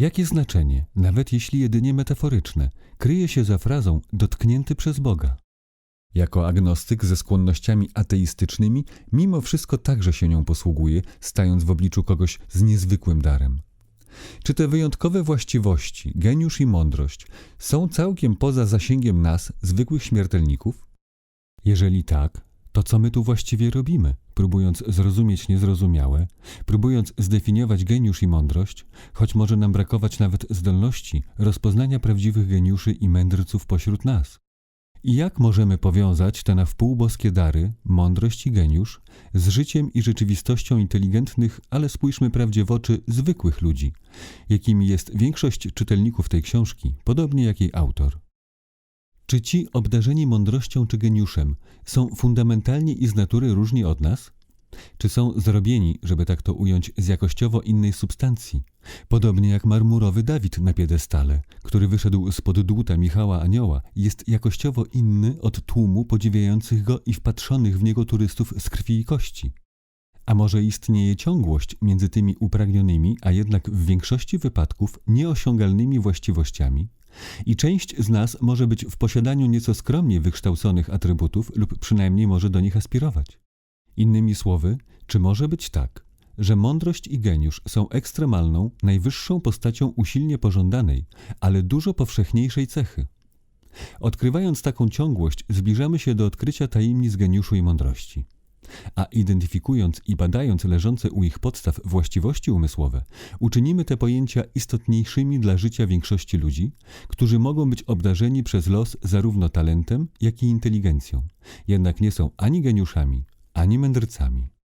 Jakie znaczenie, nawet jeśli jedynie metaforyczne, kryje się za frazą dotknięty przez Boga? Jako agnostyk ze skłonnościami ateistycznymi, mimo wszystko także się nią posługuje, stając w obliczu kogoś z niezwykłym darem. Czy te wyjątkowe właściwości, geniusz i mądrość, są całkiem poza zasięgiem nas, zwykłych śmiertelników? Jeżeli tak, to co my tu właściwie robimy, próbując zrozumieć niezrozumiałe, próbując zdefiniować geniusz i mądrość, choć może nam brakować nawet zdolności rozpoznania prawdziwych geniuszy i mędrców pośród nas? I jak możemy powiązać te na wpół boskie dary, mądrość i geniusz, z życiem i rzeczywistością inteligentnych, ale spójrzmy prawdzie w oczy, zwykłych ludzi, jakimi jest większość czytelników tej książki, podobnie jak jej autor? Czy ci obdarzeni mądrością czy geniuszem są fundamentalnie i z natury różni od nas? Czy są zrobieni, żeby tak to ująć, z jakościowo innej substancji? Podobnie jak marmurowy Dawid na piedestale, który wyszedł spod dłuta Michała Anioła, jest jakościowo inny od tłumu podziwiających go i wpatrzonych w niego turystów z krwi i kości. A może istnieje ciągłość między tymi upragnionymi, a jednak w większości wypadków nieosiągalnymi właściwościami? I część z nas może być w posiadaniu nieco skromnie wykształconych atrybutów lub przynajmniej może do nich aspirować. Innymi słowy, czy może być tak, że mądrość i geniusz są ekstremalną, najwyższą postacią usilnie pożądanej, ale dużo powszechniejszej cechy? Odkrywając taką ciągłość, zbliżamy się do odkrycia tajemnic geniuszu i mądrości. A identyfikując i badając leżące u ich podstaw właściwości umysłowe, uczynimy te pojęcia istotniejszymi dla życia większości ludzi, którzy mogą być obdarzeni przez los zarówno talentem, jak i inteligencją, jednak nie są ani geniuszami, ani mędrcami.